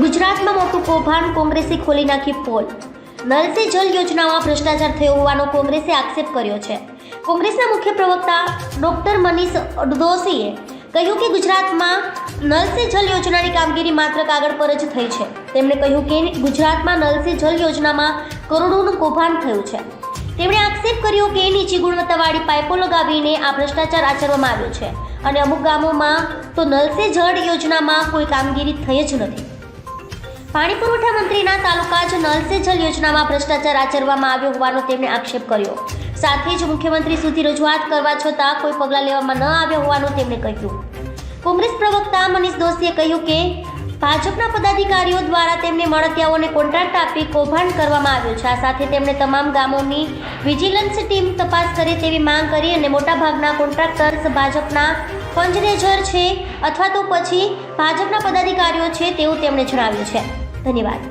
ગુજરાતમાં મોટું કૌભાંડ કોંગ્રેસે ખોલી નાખી પોલ નલ સે જલ યોજનામાં ભ્રષ્ટાચાર થયો હોવાનો કોંગ્રેસે આક્ષેપ કર્યો છે. કોંગ્રેસના મુખ્ય પ્રવક્તા ડોક્ટર મનીષ દોશીએ કહ્યું કે ગુજરાતમાં નલ સે જલ યોજનાની કામગીરી માત્ર કાગળ પર જ થઈ છે. તેમણે કહ્યું કે ગુજરાતમાં નલ સે જલ યોજનામાં કરોડોનું કૌભાંડ થયું છે. તેમણે આક્ષેપ કર્યો કે નીચી ગુણવત્તાવાળી પાઇપો લગાવીને આ ભ્રષ્ટાચાર આચરવામાં આવ્યો છે. અને અમુક ગામોમાં તો નલ સે જળ યોજનામાં કોઈ કામગીરી થઈ જ નથી. પાણી પુરવઠા મંત્રીના તાલુકા જ નલ સે જલ યોજનામાં ભ્રષ્ટાચાર આચરવામાં આવ્યો હોવાનો તેમણે આક્ષેપ કર્યો. સાથે જ મુખ્યમંત્રી સુધી રજૂઆત કરવા છતાં કોઈ પગલાં લેવામાં ન આવ્યા હોવાનું તેમણે કહ્યું. કોંગ્રેસ પ્રવક્તા મનીષ દોશીએ કહ્યું કે, ભાજપના પદાધિકારીઓ દ્વારા તેમને મળતિયાઓને કોન્ટ્રાક્ટ આપી કૌભાંડ કરવામાં આવ્યું છે. આ સાથે તેમણે તમામ ગામોની વિજિલન્સ ટીમ તપાસ કરે તેવી માંગ કરી અને મોટાભાગના કોન્ટ્રાક્ટર્સ ભાજપના ફંજરેજર છે અથવા તો પછી ભાજપના પદાધિકારીઓ છે તેવું તેમણે જણાવ્યું છે. 拜拜。